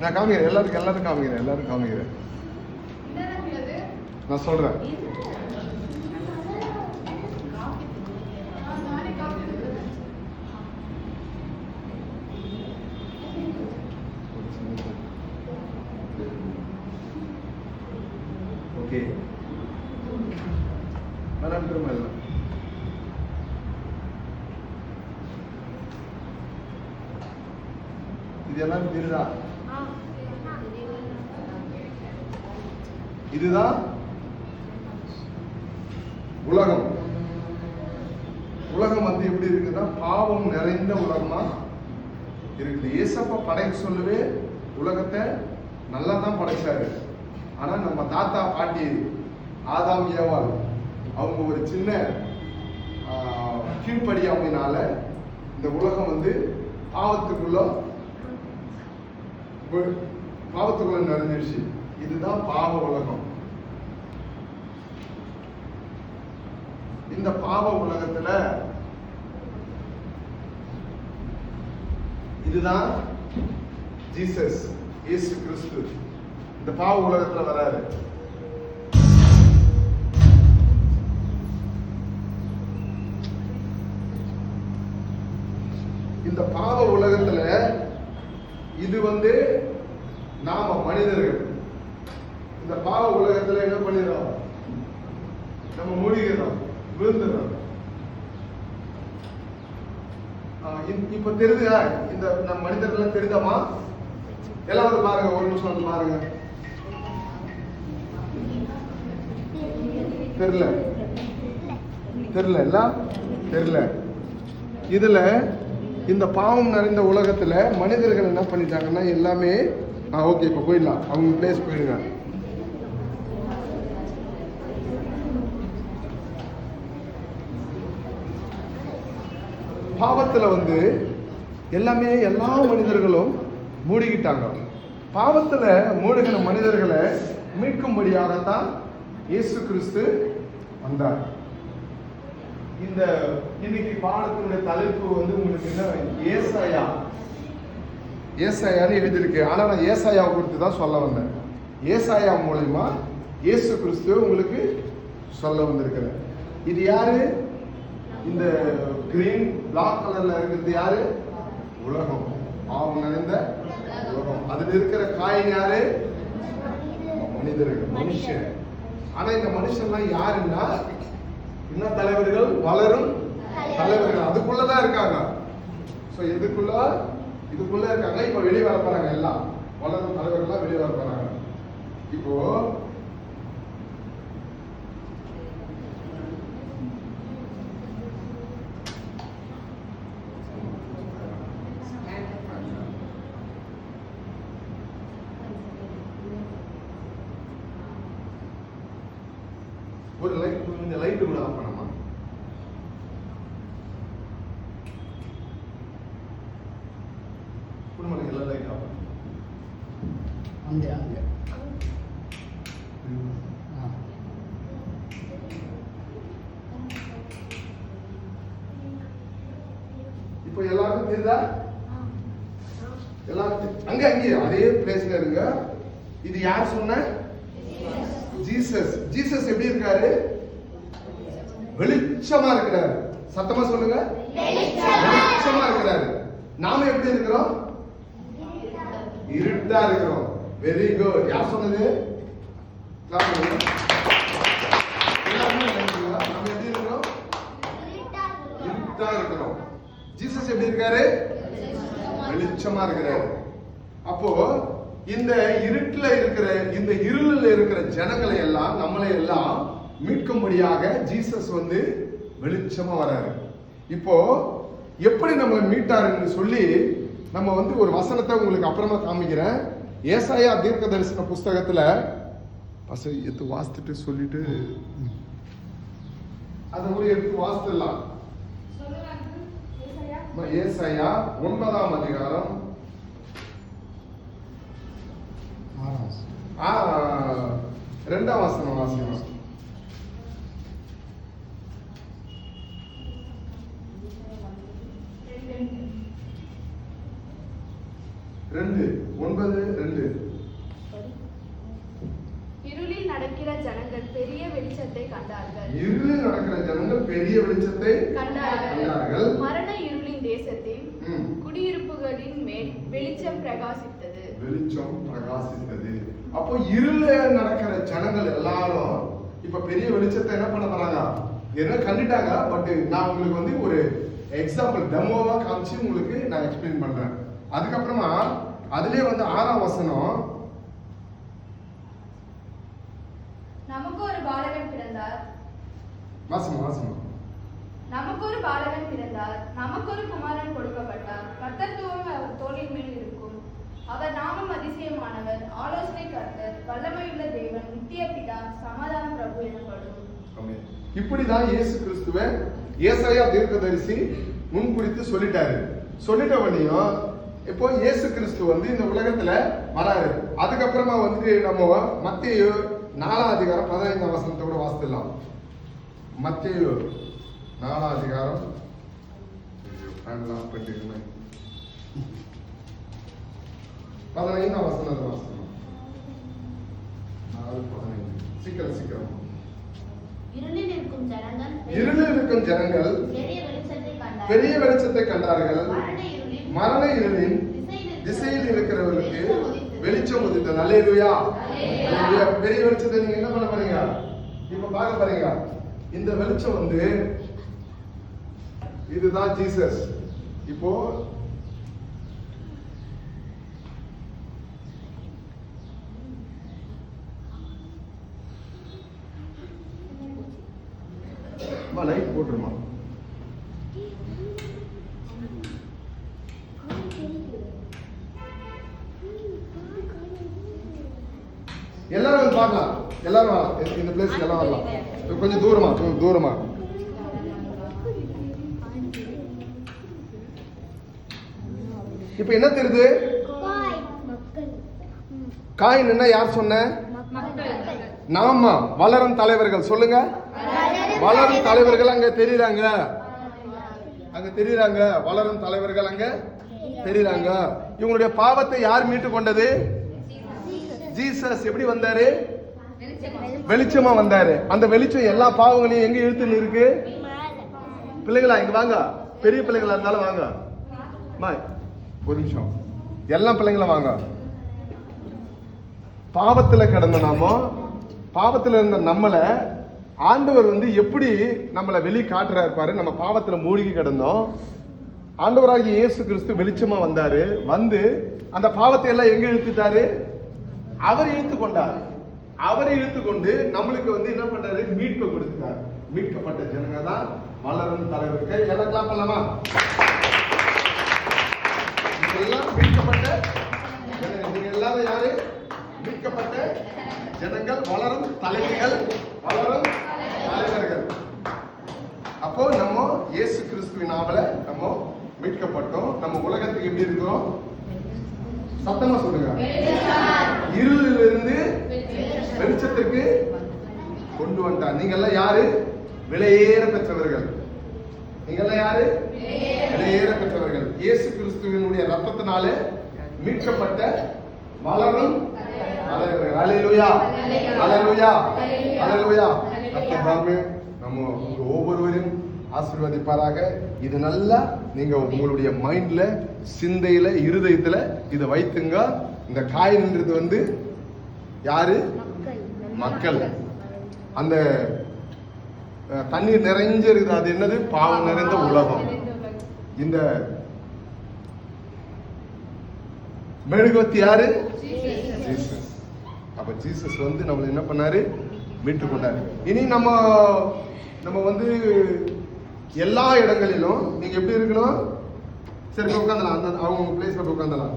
நான் காமிக்கிறேன் எல்லாருக்கும் எல்லாரும் காமிக்கிறேன் எல்லாரும் காமிக்கிறேன். நான் சொல்றேன். ஓகே. மேடம் திரும்ப இல்லை இது தெரியுதா இதுதான் உலகம். உலகம் வந்து எப்படி இருக்குன்னா பாவம் நிறைந்த உலகமா இருக்குது ஏசப்பா படைக்க சொல்லவே உலகத்தை நல்லா தான் படைச்சாரு. ஆனா நம்ம தாத்தா பாட்டி ஆதாம் ஏவாள் அவங்க ஒரு சின்ன ஆஹ், அவங்கனால இந்த உலகம் வந்து பாவத்துக்குள்ள பாவத்துக்குள்ள நிறைஞ்சிருச்சு. இதுதான் பாவ உலகம். இந்த பாவ உலகத்துல இதுதான் ஜீசஸ் இயேசு கிறிஸ்து. இந்த பாவ உலகத்துல வராரு. இந்த பாவ உலகத்துல இது வந்து நாம மனிதர்கள். இந்த பாவ உலகத்துல என்ன பண்ணிடுறோம்? நம்ம மூழ்கிறோம் விழுந்துடுறோம். இப்ப தெரியுதா? இந்த நம்ம மனிதர்கள் தெரியுதாமா எல்லாரும் பாருங்க ஒரு நிமிஷம் வந்து பாருங்க. தெரியல. தெரியல எல்லாம் தெரியல. இதுல இந்த பாவம் நிறைந்த உலகத்துல மனிதர்கள் என்ன பண்ணிட்டாங்கன்னா எல்லாமே ஓகே இப்போ போயிடலாம். அவங்க பிளேஸ் போயிடுங்க பாவத்தில் வந்து எல்லாமே எல்லா மனிதர்களும் மூடிக்கிட்டாங்க. பாவத்தில் மூடுகிற மனிதர்களை மீட்கும்படியாகத்தான் இயேசு கிறிஸ்து வந்தார். இந்த இன்னைக்கு பாடத்தினுடைய தலைப்பு வந்து உங்களுக்கு என்ன ஏசாயா. ஏசாயான்னு எழுதியிருக்கு. ஆனால் நான் ஏசாயாவை குறித்து தான் சொல்ல வந்தேன். ஏசாயா மூலயமா இயேசு கிறிஸ்துவ உங்களுக்கு சொல்ல வந்திருக்கிறேன் இது யாரு? இந்த கிரீன் பிளாக் கலர்ல இருக்கிறது யாரு? உலகம். பாவம் நிறைந்த உலகம். அதுல இருக்கிற காயின் யாரு? மனிதர்கள் மனுஷன். ஆனா இந்த மனுஷன்லாம் யாருன்னா என்ன தலைவர்கள் வளரும் தலைவர்கள். அதுக்குள்ளதான் இருக்காங்க. சோ இதுக்குள்ள இதுக்குள்ள இருக்காங்க. இப்ப வெளியே வர போறாங்க எல்லாம். வளரும் தலைவர்கள்லாம் வெளியே வர போறாங்க இப்போ ஒரு லைட் இந்த லைட் கூட ஆஃப் பண்ணமா குடும்பம் எல்லா லைட் ஆஃப் அங்கே அங்கே. ஆ இப்போ எல்லாருக்கும் தெரியுதா? எல்லாரும் அங்க அங்கே அதே பிளேஸ்ல இருங்க. இது யார் சொன்ன? ஜீசஸ் ஜீசஸ் எப்படி இருக்காரு? வெளிச்சமா இருக்கிறாரு. சத்தமா சொல்லுங்க. வெளிச்சமா இருக்கிறாரு. நாம எப்படி இருக்கிறோம்? இருட்டா இருக்கிறோம். வெரி குட் யார் சொன்னது? Clap நாம எப்படி இருக்கிறோம்? இருட்டா இருக்கிறோம். ஜீசஸ் எப்படி இருக்காரு? வெளிச்சமா இருக்கிறாரு. அப்போ இந்த இருட்டுல இருக்கிற இந்த இருளில் இருக்கிற ஜனங்களை எல்லாம் நம்மளை எல்லாம் மீட்கும்படியாக ஜீசஸ் வந்து வெளிச்சமா வராரு. இப்போ எப்படி நம்மளை மீட்டாருன்னு சொல்லி நம்ம வந்து ஒரு வசனத்தை உங்களுக்கு அப்புறமா காமிக்கிறேன். ஏசாயா தீர்க்க தரிசன புஸ்தகத்துல பச எடுத்து வாசித்துட்டு சொல்லிட்டு அதை கூட எடுத்து வாசித்துடலாம் ஏசாயா ஒன்பதாம் அதிகாரம் ஆறாம் ஆ, ரெண்டாம் வசனம் வாசிக்கணும் ரெண்டு ஒன்பது ரெண்டு இருளில் நடக்கிற ஜனங்கள் பெரிய வெளிச்சத்தை கண்டார்கள் இருளில் நடக்கிற ஜனங்கள் பெரிய வெளிச்சத்தை கண்டார்கள் கண்டார்கள். மரண இருளின் தேசத்தில் ம். குடியிருப்புகளின் மேல் வெளிச்சம் பிரகாசித்தது. வெளிச்சம் பிரகாசித்தது. அப்போ இருள நடக்கிற ஜனங்கள் எல்லாரும் இப்ப பெரிய வெளிச்சத்தை என்ன பண்ண போறாங்க? என்ன கண்டுட்டாங்க? பட் நான் உங்களுக்கு வந்து ஒரு எக்ஸாம்பிள் டெமோவா காமிச்சு உங்களுக்கு நான் எக்ஸ்பிளைன் பண்றேன். அதுக்கப்புறமா அதுலயே வந்து ஆறாம் வசனம். நமக்கு ஒரு பாலகன் பிறந்தார். வாசமா வாசமா நமக்கு ஒரு பாலகன் பிறந்தார். நமக்கு ஒரு குமாரன் கொடுக்கப்பட்டார். கர்த்தத்துவம் அவர் தோளின் மேல் இருக்கும் அவர் நாமம் அதிசயமானவர் ஆலோசனை கர்த்தர் வல்லமையுள்ள தேவன் நித்திய பிதா சமாதான பிரபு எனப்படும். இப்படிதான் இயேசு கிறிஸ்துவ ஏசாயா தீர்க்கதரிசி முன்குறித்து சொல்லிட்டாரு. சொல்லிட்டவனையும் இப்போ இயேசு கிறிஸ்து வந்து இந்த உலகத்துல வராரு. அதுக்கப்புறமா வந்துட்டு நம்ம மத்திய நாலாம் அதிகாரம் பதினைந்தாம் வசனத்தை கூட வாசித்துலாம் மத்திய நாலாம் அதிகாரம். ஐயோ. பதினைந்தாம் வசனத்தை வாசிக்கலாம் நாலு பதினைந்து. சீக்கிரம் சீக்கிரம். இருளில் இருக்கும் ஜனங்கள் பெரிய வெளிச்சத்தை கண்டார்கள். மரண இருளின் திசையில் இருக்கிறவர்களுக்கு வெளிச்சம் உதித்தது. அல்லேலூயா. பெரிய வெளிச்சத்தை நீங்க என்ன பண்ண போறீங்க? இப்ப பார்க்க போறீங்க. இந்த வெளிச்சம் வந்து இதுதான் ஜீசஸ். இப்போ லைட் போட்டுருமா எல்லாரும் வந்து பார்க்கலாம். எல்லாரும் வரலாம். இந்த- பிளேஸ் பிளேஸ்க்கு எல்லாம் வரலாம். கொஞ்சம் தூரமா கொஞ்சம் தூரமா. இப்போ என்ன தெரியுது? காயின் என்ன யார் சொன்ன? நாமா வளரும் தலைவர்கள். சொல்லுங்க. வளரும் தலைவர்கள் அங்க தெரியுறாங்க. அங்க தெரியுறாங்க. வளரும் தலைவர்கள் அங்க தெரியுறாங்க. இவங்களுடைய பாவத்தை யார் மீட்டு கொண்டது? ஜீசஸ் எப்படி வந்தாரு? வெளிச்சமா வந்தாரு. அந்த வெளிச்சம் எல்லா பாவங்களையும் எங்க இழுத்துன்னு இருக்கு? பிள்ளைங்களா இங்க வாங்க. பெரிய பிள்ளைங்களா இருந்தாலும் வாங்க. ஒரு நிமிஷம். எல்லா பிள்ளைங்களும் வாங்க. பாவத்துல கிடந்த நாமோ பாவத்துல இருந்த நம்மளை ஆண்டவர் வந்து எப்படி நம்மளை வெளி காட்டுறா இருப்பாரு நம்ம பாவத்துல மூழ்கி கிடந்தோம். ஆண்டவராகிய இயேசு கிறிஸ்து வெளிச்சமா வந்தாரு. வந்து அந்த பாவத்தை எல்லாம் எங்க இழுத்துட்டாரு? அவர் இழுத்து கொண்டார் அவரை இழுத்து கொண்டு நம்மளுக்கு வந்து என்ன பண்றாரு? மீட்பை கொடுத்துட்டார் மீட்கப்பட்ட ஜனங்க தான் வளரும் தலைவருக்கு எல்லாம் கிளாப் பண்ணலாமா? இதெல்லாம் மீட்கப்பட்ட ஜனங்கள் எல்லாரும் யாரு? மீட்கப்பட்ட ஜனங்கள் வளரும் தலைவர்கள். வளரும் தலைவர்கள். அப்போ நம்ம இயேசு கிறிஸ்துவினால நம்ம மீட்கப்பட்டோம். நம்ம உலகத்துக்கு எப்படி இருக்கிறோம்? சத்தமா சொல்லுங்க. இருளிலிருந்து வெளிச்சத்திற்கு கொண்டு வந்துட்டார் நீங்க எல்லாம் யாரு? விலையேற பெற்றவர்கள். நீங்க எல்லாம் யாரு? விலையேற பெற்றவர்கள். இயேசு கிறிஸ்துவினுடைய ரத்தத்தினால மீட்கப்பட்ட வளரும் அல்லேலூயா கர்த்தர் தாமே நம்ம ஆசீர்வதிப்பாராக. இது நல்லா நீங்க உங்களுடைய மைண்ட்ல சிந்தையில இருதயத்துல இதை வைத்துங்க. இந்த காயின்ன்றது வந்து யாரு? மக்கள். அந்த தண்ணீர் நிறைஞ்சிருக்குது. அது என்னது? பாவம் நிறைந்த உலகம். இந்த மெழுகுவத்தி யாரு? ஜீசஸ். அப்ப ஜீசஸ் வந்து நம்மளை என்ன பண்ணாரு? மீட்டு கொண்டாரு. இனி நம்ம நம்ம வந்து எல்லா இடங்களிலும் நீங்க எப்படி இருக்கணும்? சரி போய் உட்காந்தலாம் அந்த அவங்க பிளேஸ்ல போய் உட்காந்தலாம்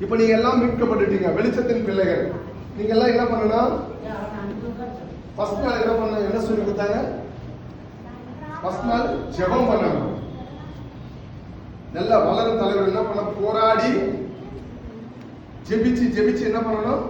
இப்ப நீங்க எல்லாம் மீட்கப்பட்டுட்டீங்க. வெளிச்சத்தின் பிள்ளைகள். நீங்க எல்லாம் என்ன பண்ணணும்? ஃபர்ஸ்ட் நாள் என்ன பண்ண என்ன சொல்லி கொடுத்தாங்க? ஃபர்ஸ்ட் நாள் ஜெபம் பண்ணணும். நல்ல வளரும் தலைவர் என்ன பண்ண? போராடி ஜெபிச்சு ஜெபிச்சு என்ன பண்ணணும்?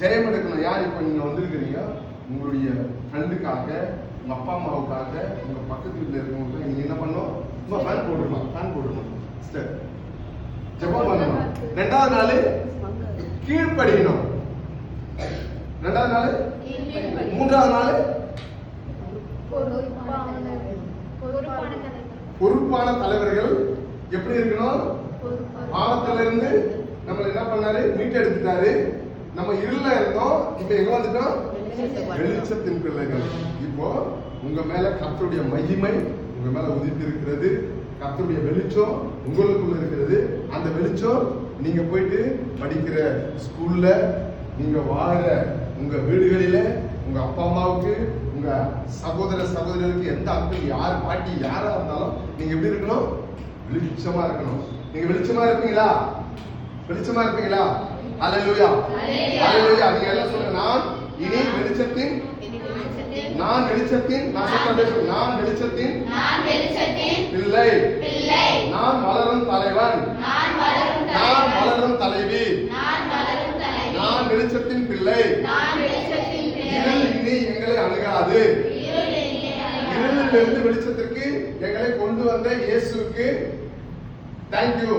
ஜெயம் எடுக்கணும். யார் இப்போ நீங்க வந்திருக்கிறீங்க? உங்களுடைய ஃப்ரெண்டுக்காக உங்க அப்பா அம்மாவுக்காக உங்க பக்கத்து வீட்டுல இருக்கவங்களுக்கு நீங்க என்ன பண்ணணும்? சும்மா ஃபேன் போட்டுருமா ஃபேன் போட்டுருமா? சிஸ்டர் ஜெபம் பண்ணணும். ரெண்டாவது நாள் கீழ்ப்படியணும். ரெண்டாவது நாள்? மூன்றாவது நாள்? பொறுப்பான தலைவர்கள் எப்படி இருக்கணும்? பாவத்துல இருந்து நம்மள என்ன பண்ணாரு? மீட்டெடுத்துட்டாரு. நம்ம இருள இருந்தோம். இப்ப எங்க வந்துட்டோம்? வெளிச்சத்தின் பிள்ளைகள். இப்போ உங்க மேல கர்த்தருடைய மகிமை உங்க மேல உதித்து இருக்கிறது கர்த்தருடைய வெளிச்சம் உங்களுக்குள்ள இருக்கிறது. அந்த வெளிச்சம் நீங்க போயிட்டு படிக்கிற ஸ்கூல்ல நீங்க வாழற உங்க வீடுகளில உங்க அப்பா அம்மாவுக்கு உங்க சகோதர சகோதரருக்கு எந்த அங்கிள் யார் பாட்டி யாரா இருந்தாலும் நீங்க எப்படி இருக்கணும்? வெளிச்சமா இருக்கணும். நீங்க வெளிச்சமா இருப்பீங்களா? வெளிச்சமா இருப்பீங்களா? அல்லேலூயா அல்லேலூயா நீங்க எல்லாம் சொல்லுங்க நான் இனி வெளிச்சத்தின் நான் வெளிச்சத்தின் நான் நான் வெளிச்சத்தின் பிள்ளை. நான் வளரும் தலைவன். நான் வளரும் தலைவி. நான் வெளிச்சத்தின் பிள்ளை. இருள் இனி எங்களை அணுகாது. இருளிலிருந்து வெளிச்சத்திற்கு எங்களை கொண்டு வந்த இயேசுவுக்கு தேங்க்யூ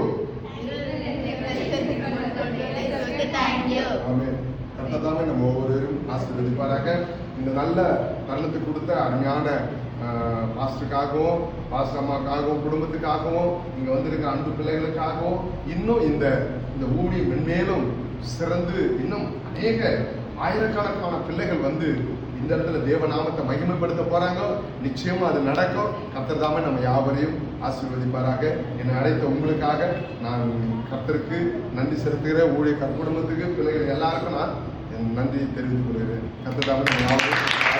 Thank you. கர்த்ததாமே நம்ம ஒவ்வொருவரும் ஆசீர்வதிப்பாராக இந்த நல்ல தருணத்தை கொடுத்த அருமையான பாஸ்டருக்காகவும் பாஸ்டர் அம்மாக்காகவும் குடும்பத்துக்காகவும் இங்கே வந்திருக்கிற அன்பு பிள்ளைகளுக்காகவும் இன்னும் இந்த இந்த ஊழியம் மென்மேலும் சிறந்து இன்னும் அநேக ஆயிரக்கணக்கான பிள்ளைகள் வந்து இந்த இடத்துல தேவநாமத்தை மகிமைப்படுத்த போறாங்க. நிச்சயமா அது நடக்கும். கர்த்தர் நம்ம யாவரையும் ஆசீர்வதிப்பாராக. என்னை அழைத்த உங்களுக்காக நான் கத்தருக்கு நன்றி செலுத்துகிற ஊழிய குடும்பத்துக்கு பிள்ளைகள் எல்லாருக்கும் நான் நன்றியை தெரிவித்துக் கொள்கிறேன். கர்த்தர்